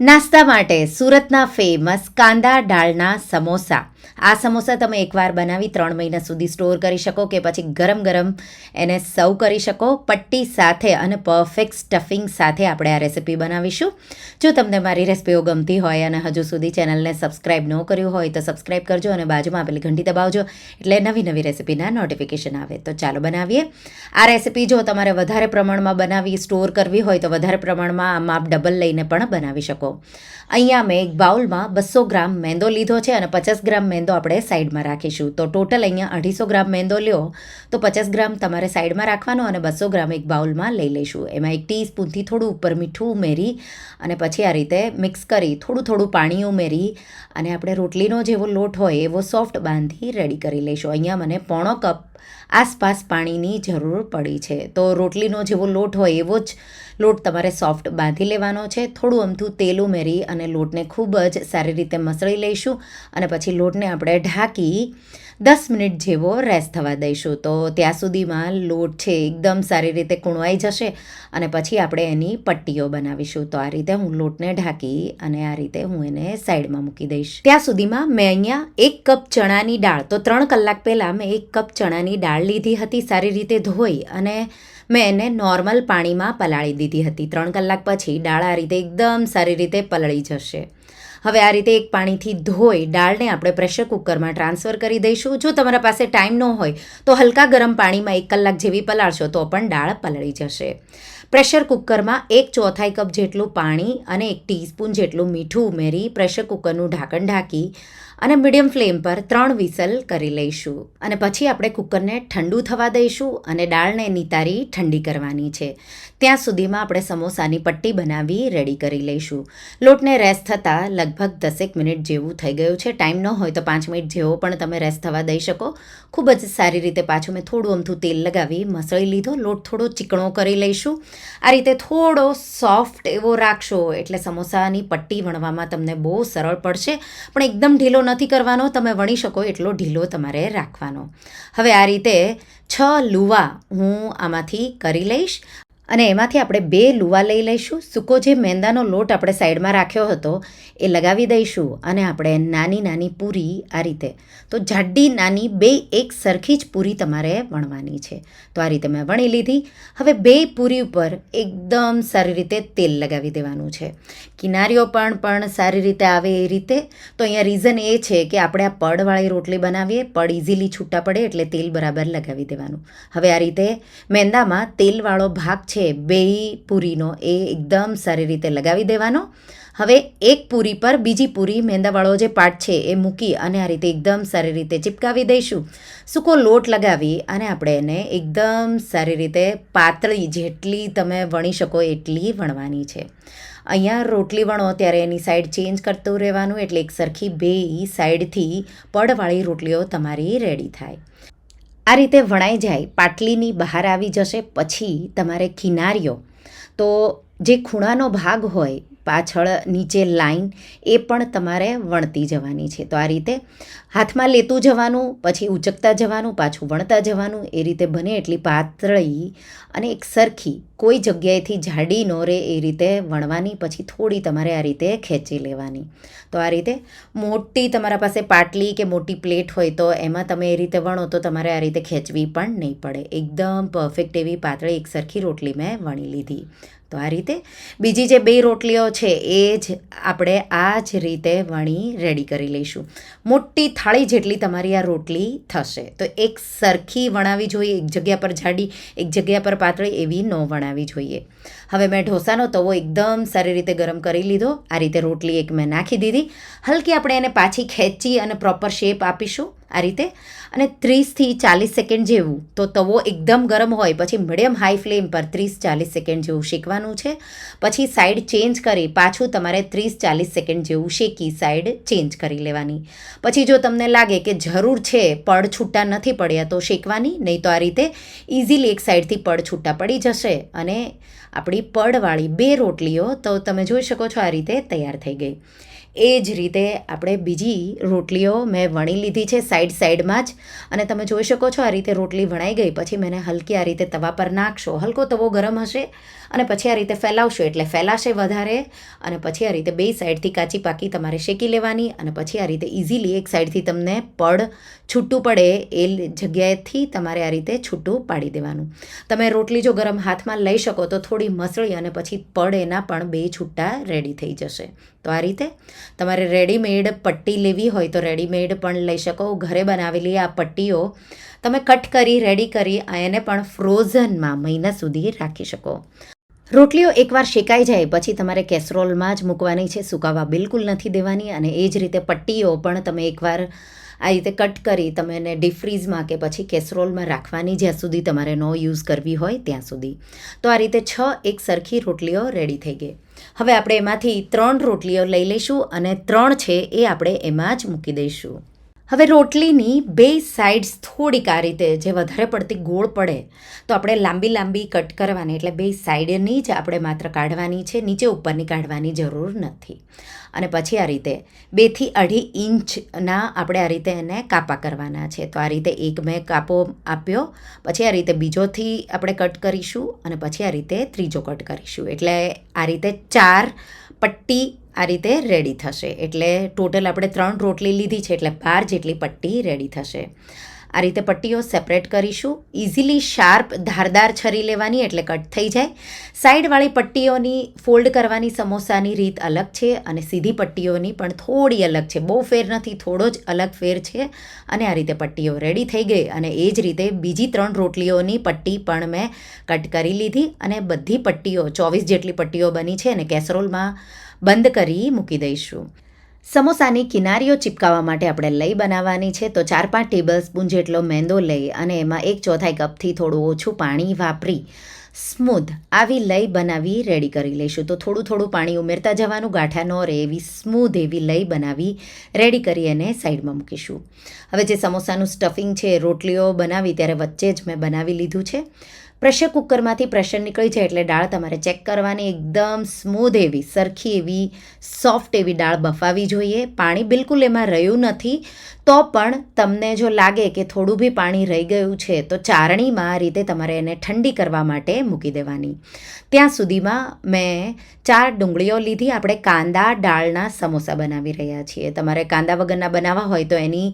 નાસ્તા માટે સુરતના ફેમસ કાંદા દાળના સમોસા. આ સમોસા તમે એકવાર બનાવી ત્રણ મહિના સુધી સ્ટોર કરી શકો કે પછી ગરમ ગરમ એને સર્વ કરી શકો. પટ્ટી સાથે અને પરફેક્ટ સ્ટફિંગ સાથે આપણે આ રેસિપી બનાવીશું. જો તમને મારી રેસિપીઓ ગમતી હોય અને હજુ સુધી ચેનલને સબસ્ક્રાઈબ ન કર્યું હોય તો સબસ્ક્રાઈબ કરજો અને બાજુમાં આપેલી ઘંટી દબાવજો એટલે નવી નવી રેસિપીના નોટિફિકેશન આવે. તો ચાલો બનાવીએ. આ રેસિપી જો તમારે વધારે પ્રમાણમાં બનાવી સ્ટોર કરવી હોય તો વધારે પ્રમાણમાં આ માપ ડબલ લઈને પણ બનાવી શકો અહીંયા મેં એક બાઉલમાં બસો ગ્રામ મેંદો લીધો છે અને પચાસ ગ્રામ મેંદો આપણે સાઈડમાં રાખીશું. તો ટોટલ અહીંયા અઢીસો ગ્રામ મેંદો લ્યો, તો પચાસ ગ્રામ તમારે સાઈડમાં રાખવાનો અને બસો ગ્રામ એક બાઉલમાં લઈ લઈશું. એમાં એક ટીસ્પૂનથી થોડું ઉપર મીઠું ઉમેરી અને પછી આ રીતે મિક્સ કરી થોડું થોડું પાણી ઉમેરી અને આપણે રોટલીનો જેવો લોટ હોય એવો સોફ્ટ બાંધી રેડી કરી લઈશું. અહીંયા મને પોણો કપ આસપાસ પાણીની જરૂર પડી છે. તો રોટલીનો જેવો લોટ હોય એવો જ લોટ તમારે સોફ્ટ બાંધી લેવાનો છે. થોડું અમથું તેલ ઉમેરી અને લોટને ખૂબ જ સારી રીતે મસળી લઈશું અને પછી લોટને આપણે ઢાંકી દસ મિનિટ જેવો રેસ થવા દઈશું. તો ત્યાં સુધીમાં લોટ છે એકદમ સારી રીતે કૂણવાઈ જશે અને પછી આપણે એની પટ્ટીઓ બનાવીશું. તો આ રીતે હું લોટને ઢાંકી અને આ રીતે હું એને સાઈડમાં મૂકી દઈશ. ત્યાં સુધીમાં મેં અહીંયા એક કપ ચણાની દાળ. તો ત્રણ કલાક પહેલાં મેં એક કપ ચણાની દાળ લીધી હતી સારી રીતે ધોઈ અને મેં એને નોર્મલ પાણીમાં પલાળી દીધી હતી. ત્રણ કલાક પછી દાળ આ રીતે એકદમ સારી રીતે પલળી જશે. હવે આ રીતે એક પાણીથી ધોઈ દાળને આપણે પ્રેશર કુકરમાં ટ્રાન્સફર કરી દઈશું. જો તમારા પાસે ટાઈમ ન હોય તો હલકા ગરમ પાણીમાં એક કલાક જેવી પલાળશો તો પણ દાળ પલળી જશે. પ્રેશર કુકરમાં એક ચોથાઈ કપ જેટલું પાણી અને એક ટીસ્પૂન જેટલું મીઠું ઉમેરી પ્રેશર કુકરનું ઢાંકણ ઢાંકી અને મીડિયમ ફ્લેમ પર ત્રણ વિસલ કરી લઈશું. અને પછી આપણે કુકરને ઠંડુ થવા દઈશું અને દાળને નિતારી ઠંડી કરવાની છે. ત્યાં સુધીમાં આપણે સમોસાની પટ્ટી બનાવી રેડી કરી લઈશું. લોટને રેસ્ટ થતાં લગભગ દસેક મિનિટ જેવું થઈ ગયું છે. ટાઈમ ન હોય તો પાંચ મિનિટ જેવો પણ તમે રેસ્ટ થવા દઈ શકો. ખૂબ જ સારી રીતે પાછું મેં થોડું અમથું તેલ લગાવી મસળી લીધો. લોટ થોડો ચીકણો કરી લઈશું. આ રીતે થોડો સોફ્ટ એવો રાખશો એટલે સમોસાની પટ્ટી વણવામાં તમને બહુ સરળ પડશે. પણ એકદમ ઢીલો નથી કરવાનો, તમે વણી શકો એટલો ઢીલો તમારે રાખવાનો. હવે આ રીતે છ લુવા હું આમાંથી કરી લઈશ અને એમાંથી આપણે બે લુવા લઈ લઈશું. સૂકો જે મેંદાનો લોટ આપણે સાઈડમાં રાખ્યો હતો એ લગાવી દઈશું અને આપણે નાની નાની પૂરી આ રીતે. તો જાડી નાની બે એક સરખી જ પૂરી તમારે વણવાની છે. તો આ રીતે મેં વણી લીધી. હવે બે પૂરી ઉપર એકદમ સારી રીતે તેલ લગાવી દેવાનું છે. કિનારીઓ પણ પણ સારી રીતે આવે એ રીતે. તો અહીંયા રીઝન એ છે કે આપણે આ પડવાળી રોટલી બનાવીએ પડ ઇઝીલી છૂટા પડે એટલે તેલ બરાબર લગાવી દેવાનું. હવે આ રીતે મેંદામાં તેલવાળો ભાગ છે, બે પૂરીનો એ એકદમ સારી રીતે લગાવી દેવાનો. હવે એક પૂરી પર બીજી પૂરી મેંદાવાળો જે પાટ છે એ મૂકી અને આ રીતે એકદમ સારી રીતે ચિપકાવી દઈશું. સૂકો લોટ લગાવી અને આપણે એને એકદમ સારી રીતે પાતળી જેટલી તમે વણી શકો એટલી વણવાની છે. અહીંયા રોટલી વણો ત્યારે એની સાઈડ ચેન્જ કરતું રહેવાનું એટલે એક સરખી બે સાઈડથી પડવાળી રોટલીઓ તમારી રેડી થાય. આ રીતે વણાઈ જાય, પાટલીની બહાર આવી જશે, પછી તમારે કિનારીઓ તો જે ખૂણાનો ભાગ હોય પાછળ નીચે લાઈન એ પણ તમારે વણતી જવાની છે. તો આ રીતે હાથમાં લેતું જવાનું, પછી ઉચકતા જવાનું, પાછું વણતા જવાનું, એ રીતે બને એટલી પાતળી અને એક સરખી, કોઈ જગ્યાએથી જાડી ન રહે એ રીતે વણવાની, પછી થોડી તમારે આ રીતે ખેંચી લેવાની. તો આ રીતે મોટી તમારા પાસે પાટલી કે મોટી પ્લેટ હોય તો એમાં તમે એ રીતે વણો તો તમારે આ રીતે ખેંચવી પણ નહીં પડે. એકદમ પરફેક્ટ એવી પાતળી, એક સરખી રોટલી મેં વણી લીધી. તો આ રીતે બીજી જે બે રોટલીઓ છે એ જ આપણે આ જ રીતે વણી રેડી કરી લઈશું. મોટી થાળી જેટલી તમારી આ રોટલી થશે. તો એક સરખી વણાવી જોઈએ, એક જગ્યા પર જાડી, એક જગ્યા પર પાતળી એવી ન વણાવી જોઈએ. હવે મેં ઢોસાનો તવો એકદમ સારી રીતે ગરમ કરી લીધો. આ રીતે રોટલી એક મેં નાખી દીધી. હલકી આપણે એને પાછી ખેંચી અને પ્રોપર શેપ આપીશું. આ રીતે. અને ત્રીસથી ચાલીસ સેકન્ડ જેવું. તો તવો એકદમ ગરમ હોય, પછી મીડિયમ હાઈ ફ્લેમ પર ત્રીસ ચાલીસ સેકન્ડ જેવું શેકવાનું છે. પછી સાઈડ ચેન્જ કરી પાછું તમારે ત્રીસ ચાલીસ સેકન્ડ જેવું શેકી સાઈડ ચેન્જ કરી લેવાની. પછી જો તમને લાગે કે જરૂર છે પડ છૂટા નથી પડ્યા, તો શેકવાની. નહીં તો આ રીતે ઇઝીલી એક સાઈડથી પડ છૂટા પડી જશે અને આપણી પડવાળી બે રોટલીઓ તો તમે જોઈ શકો છો આ રીતે તૈયાર થઈ ગઈ. એ જ રીતે આપણે બીજી રોટલીઓ મેં વણી લીધી છે સાઈડ સાઈડમાં જ. અને તમે જોઈ શકો છો આ રીતે રોટલી વણાઈ ગઈ. પછી મેં હલકી આ રીતે તવા પર નાખશો. હલકો તવો ગરમ હશે અને પછી આ રીતે ફેલાવશો. એટલે ફેલાશે વધારે અને પછી આ રીતે બે સાઈડથી કાચી પાકી તમારે શેકી લેવાની અને પછી આ રીતે ઇઝીલી એક સાઈડથી તમને પડ છૂટું પડે એ જગ્યાએથી તમારે આ રીતે છૂટું પાડી દેવાનું. તમે રોટલી જો ગરમ હાથમાં લઈ શકો તો થોડી મસળી અને પછી પડ એના પણ બે છૂટા રેડી થઈ જશે. તો આ રીતે તમારે રેડીમેડ પટ્ટી લેવી હોય તો રેડીમેડ પણ લઈ શકો. ઘરે બનાવેલી આ પટ્ટીઓ તમે કટ કરી રેડી કરી એને પણ ફ્રોઝનમાં મહિના સુધી રાખી શકો. રોટલીઓ એકવાર શેકાઈ જાય પછી તમારે કેસરોલમાં જ મૂકવાની છે. સુકાવા બિલકુલ નથી દેવાની અને એ જ રીતે પટ્ટીઓ પણ તમે એકવાર આ રીતે કટ કરી તમે એને ડીફ્રીઝમાં કે પછી કેસરોલમાં રાખવાની જ્યાં સુધી તમારે નો યુઝ કરવી હોય ત્યાં સુધી. તો આ રીતે છ એક સરખી રોટલીઓ રેડી થઈ ગઈ. હવે આપણે એમાંથી ત્રણ રોટલીઓ લઈ લઈશું અને ત્રણ છે એ આપણે એમાં જ મૂકી દઈશું. હવે રોટલીની બે સાઇડ્સ થોડીક આ રીતે જે વધારે પડતી ગોળ પડે, તો આપણે લાંબી લાંબી કટ કરવાની, એટલે બે સાઈડની જ આપણે માત્ર કાઢવાની છે, નીચે ઉપરની કાઢવાની જરૂર નથી. અને પછી આ રીતે બેથી અઢી ઇંચના આપણે આ રીતે એને કાપા કરવાના છે. તો આ રીતે એક મેં કાપો આપ્યો, પછી આ રીતે બીજોથી આપણે કટ કરીશું, અને પછી આ રીતે ત્રીજો કટ કરીશું. એટલે આ રીતે ચાર પટ્ટી આ રીતે રેડી થશે. એટલે ટોટલ આપણે ત્રણ રોટલી લીધી છે, એટલે બાર જેટલી પટ્ટી રેડી થશે. આ રીતે પટ્ટીઓ સેપરેટ કરીશું. ઇઝીલી શાર્પ ધારદાર છરી લેવાની, એટલે કટ થઈ જાય. સાઈડવાળી પટ્ટીઓની ફોલ્ડ કરવાની સમોસાની રીત અલગ છે અને સીધી પટ્ટીઓની પણ થોડી અલગ છે. બહુ ફેર નથી, થોડો જ અલગ ફેર છે અને આ રીતે પટ્ટીઓ રેડી થઈ ગઈ અને એ જ રીતે બીજી ત્રણ રોટલીઓની પટ્ટી પણ મેં કટ કરી લીધી અને બધી પટ્ટીઓ, ચોવીસ જેટલી પટ્ટીઓ બની છે અને કેસરોલમાં બંધ કરી મૂકી દઈશું. સમોસાની કિનારીઓ ચિપકાવવા માટે આપણે લઈ બનાવવાની છે. તો ચાર પાંચ ટેબલ સ્પૂન જેટલો મેંદો લઈ અને એમાં એક ચોથાઈ કપથી થોડું ઓછું પાણી વાપરી સ્મૂધ આવી લઈ બનાવી રેડી કરી લઈશું. તો થોડું થોડું પાણી ઉમેરતા જવાનું, ગાંઠા ન રહે એવી સ્મૂધ એવી લઈ બનાવી રેડી કરી અને સાઈડમાં મૂકીશું. હવે જે સમોસાનું સ્ટફિંગ છે, રોટલીઓ બનાવી, ત્યારે વચ્ચે જ મેં બનાવી લીધું છે. પ્રેશર કુકરમાંથી પ્રેશર નીકળી જાય એટલે દાળ તમારે ચેક કરવાની. એકદમ સ્મૂધ એવી, સરખી એવી સોફ્ટ એવી દાળ બફાવી જોઈએ. પાણી બિલકુલ એમાં રહ્યું નથી. તો પણ તમને જો લાગે કે થોડું બી પાણી રહી ગયું છે, તો ચારણીમાં આ રીતે તમારે એને ઠંડી કરવા માટે મૂકી દેવાની. ત્યાં સુધીમાં મેં ચાર ડુંગળીઓ લીધી. આપણે કાંદા, દાળના સમોસા બનાવી રહ્યા છીએ. તમારે કાંદા વગરના બનાવવા હોય તો એની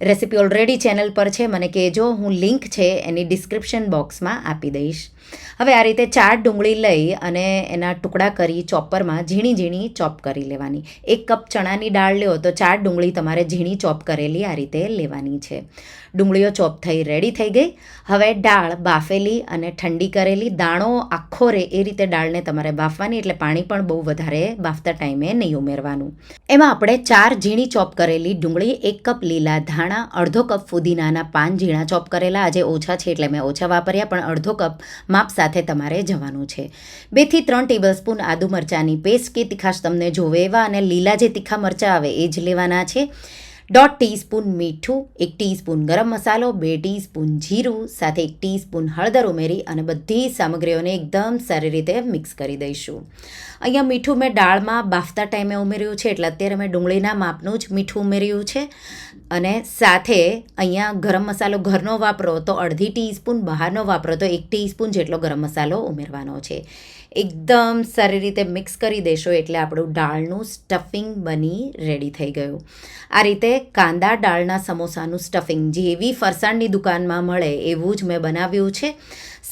રેસીપી ઓલરેડી ચેનલ પર છે. મને કહેજો, હું લિંક છે એની ડિસ્ક્રિપ્શન બોક્સમાં આપી દઈશ. હવે આ રીતે ચાર ડુંગળી લઈ અને એના ટુકડા કરી ચોપરમાં ઝીણી ઝીણી ચોપ કરી લેવાની. એક કપ ચણાની દાળ લ્યો તો ચાર ડુંગળી તમારે ઝીણી ચોપ કરેલી આ રીતે લેવાની છે. ડુંગળીઓ ચોપ થઈ રેડી થઈ ગઈ. હવે દાળ બાફેલી અને ઠંડી કરેલી દાણો આખો રે એ રીતે દાળને તમારે બાફવાની એટલે પાણી પણ બહુ વધારે બાફતા ટાઈમે નહીં ઉમેરવાનું. એમાં આપણે ચાર ઝીણી ચોપ કરેલી ડુંગળી, એક કપ લીલા ધાણા, અડધો કપ ફુદીનાના પાન ઝીણા ચોપ કરેલા. આજે ઓછા છે એટલે મેં ઓછા વાપર્યા, પણ અડધો કપ માપ સાથે તમારે જવાનું છે. બેથી ત્રણ ટેબલ સ્પૂન આદુ મરચાંની પેસ્ટ કે તીખાશ તમને જોવે એવા અને લીલા જે તીખા મરચાં આવે એ જ લેવાના છે. દોઢ ટીસ્પૂન મીઠું, એક ટીસ્પૂન ગરમ મસાલો, બે ટીસ્પૂન જીરું, સાથે એક ટીસ્પૂન હળદર ઉમેરી અને બધી સામગ્રીઓને એકદમ સારી રીતે મિક્સ કરી દઈશું. અહીંયા મીઠું મેં દાળમાં બાફતા ટાઈમે ઉમેર્યું છે, એટલે અત્યારે મેં ડુંગળીના માપનું જ મીઠું ઉમેર્યું છે. અને સાથે અહીંયા ગરમ મસાલો ઘરનો વાપરો તો અડધી ટીસ્પૂન, બહારનો વાપરો તો એક ટીસ્પૂન જેટલો ગરમ મસાલો ઉમેરવાનો છે. એકદમ સારી રીતે મિક્સ કરી દેશો એટલે આપણું દાળનું સ્ટફિંગ બની રેડી થઈ ગયું. આ રીતે કાંદા દાળના સમોસાનું સ્ટફિંગ જેવી ફરસાણની દુકાનમાં મળે એવું જ મેં બનાવ્યું છે.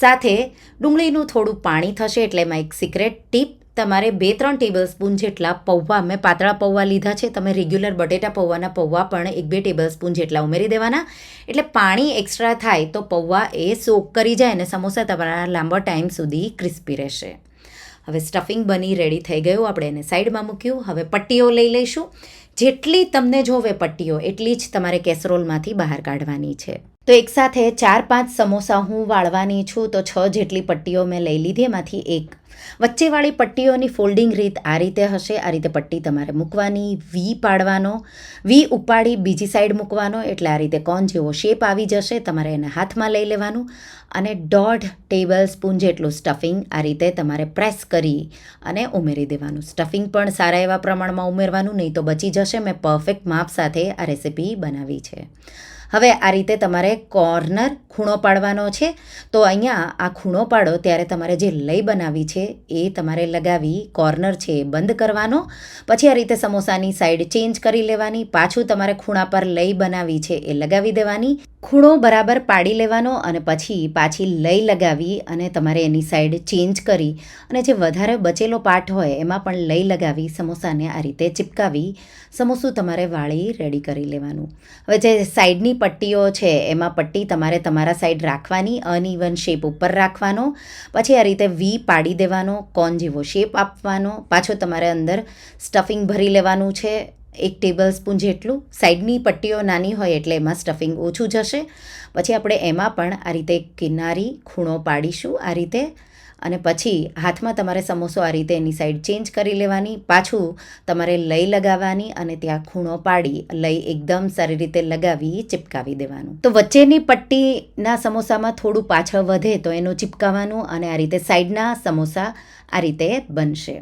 સાથે ડુંગળીનું થોડું પાણી થશે એટલે એમાં એક સિક્રેટ ટીપ તમારે બે ત્રણ ટેબલ સ્પૂન જેટલા પૌવા, મેં પાતળા પૌવા લીધા છે, તમે રેગ્યુલર બટેટા પૌવાના પૌવા પણ એક બે ટેબલ સ્પૂન જેટલા ઉમેરી દેવાના. એટલે પાણી એક્સ્ટ્રા થાય તો પૌવા એ સોક કરી જાય અને સમોસા તમારા લાંબા ટાઈમ સુધી ક્રિસ્પી રહેશે. હવે સ્ટફિંગ બની રેડી થઈ ગયું, આપણે એને સાઈડમાં મૂક્યું. હવે પટ્ટીઓ લઈ લઈશું. જેટલી તમને જોવે પટ્ટીઓ, એટલી જ તમારે કેસરોલમાંથી બહાર કાઢવાની છે. તો એકસાથે ચાર પાંચ સમોસા હું વાળવાની છું, તો છ જેટલી પટ્ટીઓ મેં લઈ લીધી, એમાંથી એક વચ્ચેવાળી પટ્ટીઓની ફોલ્ડિંગ રીત આ રીતે હશે. આ રીતે પટ્ટી તમારે મૂકવાની, વી પાડવાનો, વી ઉપાડી બીજી સાઈડ મૂકવાનો, એટલે આ રીતે કોન જેવો શેપ આવી જશે, તમારે એને હાથમાં લઈ લેવાનું. અને દોઢ ટેબલ સ્પૂન જેટલું સ્ટફિંગ આ રીતે તમારે પ્રેસ કરી અને ઉમેરી દેવાનું. સ્ટફિંગ પણ સારા એવા પ્રમાણમાં ઉમેરવાનું, નહીં તો બચી જશે. મેં પરફેક્ટ માપ સાથે આ રેસિપી બનાવી છે. હવે આ રીતે તમારે કોર્નર ખૂણો પાડવાનો છે. તો અહીંયા આ ખૂણો પાડો ત્યારે તમારે જે લઈ બનાવી છે એ તમારે લગાવી કોર્નર છે એ બંધ કરવાનો. પછી આ રીતે સમોસાની સાઈડ ચેન્જ કરી લેવાની. પાછું તમારે ખૂણા પર લઈ બનાવી છે એ લગાવી દેવાની. ખૂણો બરાબર પાડી લેવાનો અને પછી પાછી લઈ લગાવી અને તમારે એની સાઈડ ચેન્જ કરી અને જે વધારે બચેલો પાર્ટ હોય એમાં પણ લઈ લગાવી, સમોસાને આ રીતે ચિપકાવી, સમોસું તમારે વાળી રેડી કરી લેવાનું. હવે જે સાઈડની પટ્ટીઓ છે, એમાં પટ્ટી તમારે તમારા સાઈડ રાખવાની અનઇવન શેપ ઉપર રાખવાનો, પછી આ રીતે વી પાડી દેવાનો કોન જેવો શેપ આપવાનો, પાછો તમારે અંદર સ્ટફિંગ ભરી લેવાનું છે એક ટેબલ સ્પૂન જેટલું. સાઈડની પટ્ટીઓ નાની હોય એટલે એમાં સ્ટફિંગ ઓછું જશે. પછી આપણે એમાં પણ આ રીતે કિનારી ખૂણો પાડીશું. આ રીતે અને પછી હાથમાં તમારે સમોસો આ રીતે એની સાઈડ ચેન્જ કરી લેવાની, પાછું તમારે લઈ લગાવવાની અને ત્યાં ખૂણો પાડી, લઈ એકદમ સારી રીતે લગાવી, ચિપકાવી દેવાનું. તો વચ્ચેની પટ્ટીના સમોસામાં થોડું પાછળ વધે તો એનું ચિપકાવવાનું અને આ રીતે સાઈડના સમોસા આ રીતે બનશે.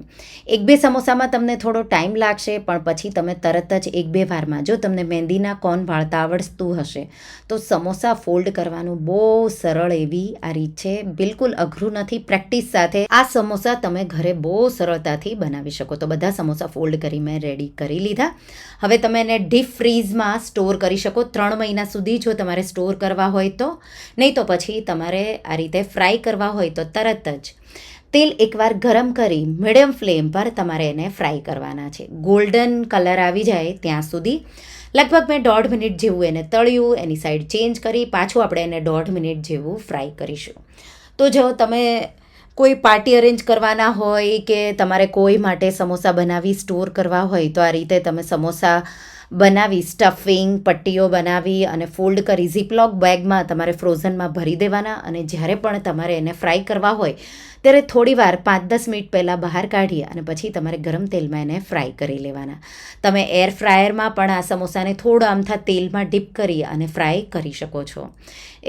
એક બે સમોસામાં તમને થોડો ટાઈમ લાગશે, પણ પછી તમે તરત જ એક બે વારમાં જો તમને મહેંદીના કોન વાળતા આવડતું હશે, તો સમોસા ફોલ્ડ કરવાનું બહુ સરળ એવી આ રીત છે. બિલકુલ અઘરું નથી પ્રેક્ટિસ સાથે આ સમોસા તમે ઘરે બહુ સરળતાથી બનાવી શકો. તો બધા સમોસા ફોલ્ડ કરી મેં રેડી કરી લીધા. હવે તમે એને ડીપ ફ્રીઝમાં સ્ટોર કરી શકો. ત્રણ મહિના સુધી જો તમારે સ્ટોર કરવા હોય તો. નહીં તો પછી તમારે આ રીતે ફ્રાય કરવા હોય તો તરત જ. તેલ એકવાર ગરમ કરી મીડિયમ ફ્લેમ પર તમારે એને ફ્રાય કરવાના છે. ગોલ્ડન કલર આવી જાય ત્યાં સુધી. લગભગ મેં દોઢ મિનિટ જેવું એને તળ્યું, એની સાઈડ ચેન્જ કરી, પાછું આપણે એને દોઢ મિનિટ જેવું ફ્રાય કરીશું. તો જો તમે કોઈ પાર્ટી અરેન્જ કરવાના હોય કે તમારે કોઈ માટે સમોસા બનાવી સ્ટોર કરવા હોય, તો આ રીતે તમે સમોસા બનાવી, સ્ટફિંગ, પટ્ટીઓ બનાવી અને ફોલ્ડ કરી ઝીપલોક બેગમાં તમારે ફ્રોઝનમાં ભરી દેવાના અને જ્યારે પણ તમારે એને ફ્રાય કરવા હોય ત્યારે થોડી વાર પાંચ દસ મિનિટ પહેલાં બહાર કાઢી અને પછી તમારે ગરમ તેલમાં એને ફ્રાય કરી લેવાના. તમે એર ફ્રાયરમાં પણ આ સમોસાને થોડા આમથા તેલમાં ડીપ કરી અને ફ્રાય કરી શકો છો.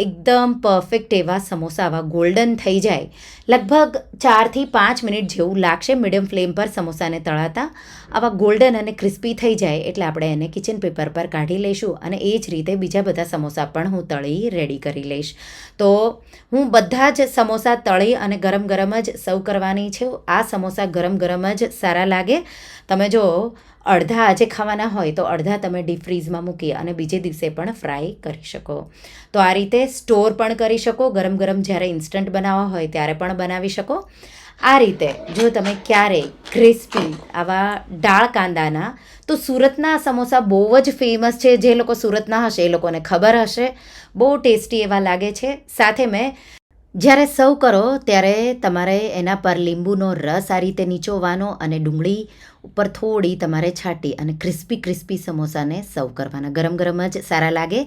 એકદમ પરફેક્ટ એવા સમોસા, આવા ગોલ્ડન થઈ જાય. લગભગ ચારથી પાંચ મિનિટ જેવું લાગશે મીડિયમ ફ્લેમ પર સમોસાને તળાતા. આવા ગોલ્ડન અને ક્રિસ્પી થઈ જાય એટલે આપણે એને કિચન પેપર પર કાઢી લઈશું અને એ જ રીતે બીજા બધા સમોસા પણ હું તળી રેડી કરી લઈશ. તો હું બધા જ સમોસા તળી અને ગરમ ગરમ જ સર્વ કરવાની છે. આ સમોસા ગરમ ગરમ જ સારા લાગે. તમે જો અડધા આજે ખાવાના હોય તો અડધા તમે ડીપ ફ્રીઝમાં મૂકી અને બીજે દિવસે પણ ફ્રાય કરી શકો. તો આ રીતે સ્ટોર પણ કરી શકો. ગરમ ગરમ જ્યારે ઇન્સ્ટન્ટ બનાવવા હોય ત્યારે પણ બનાવી શકો. આ રીતે જો તમે ક્યારેય ક્રિસ્પી આવા ડાળ કાંદાના, તો સુરતના સમોસા બહુ જ ફેમસ છે. જે લોકો સુરતના હશે એ લોકોને ખબર હશે. બહુ ટેસ્ટી એવા લાગે છે. સાથે મેં જ્યારે સર્વ કરો ત્યારે તમારે એના પર લીંબુનો રસ આ રીતે નીચોવાનો અને ડુંગળી ઉપર થોડી તમારે છાંટી અને ક્રિસ્પી ક્રિસ્પી સમોસાને સર્વ કરવાના. ગરમ ગરમ જ સારા લાગે.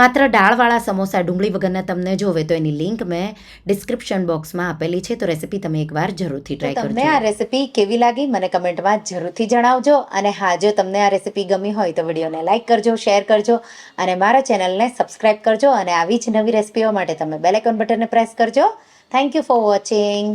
માત્ર દાળવાળા સમોસા ડુંગળી વગરના તમને જોવે તો એની લિંક મેં ડિસ્ક્રિપ્શન બોક્સમાં આપેલી છે. તો રેસીપી તમે એકવાર જરૂરથી ટ્રાય કરજો તમને આ રેસીપી કેવી લાગી મને કમેન્ટમાં જરૂરથી જણાવજો. અને હા જો તમને આ રેસીપી ગમી હોય તો વિડીયોને લાઇક કરજો શેર કરજો અને મારા ચેનલને સબસ્ક્રાઇબ કરજો. અને આવી જ નવી રેસીપીઓ માટે તમે બેલેકોન બટનને પ્રેસ કરજો. Thank you for watching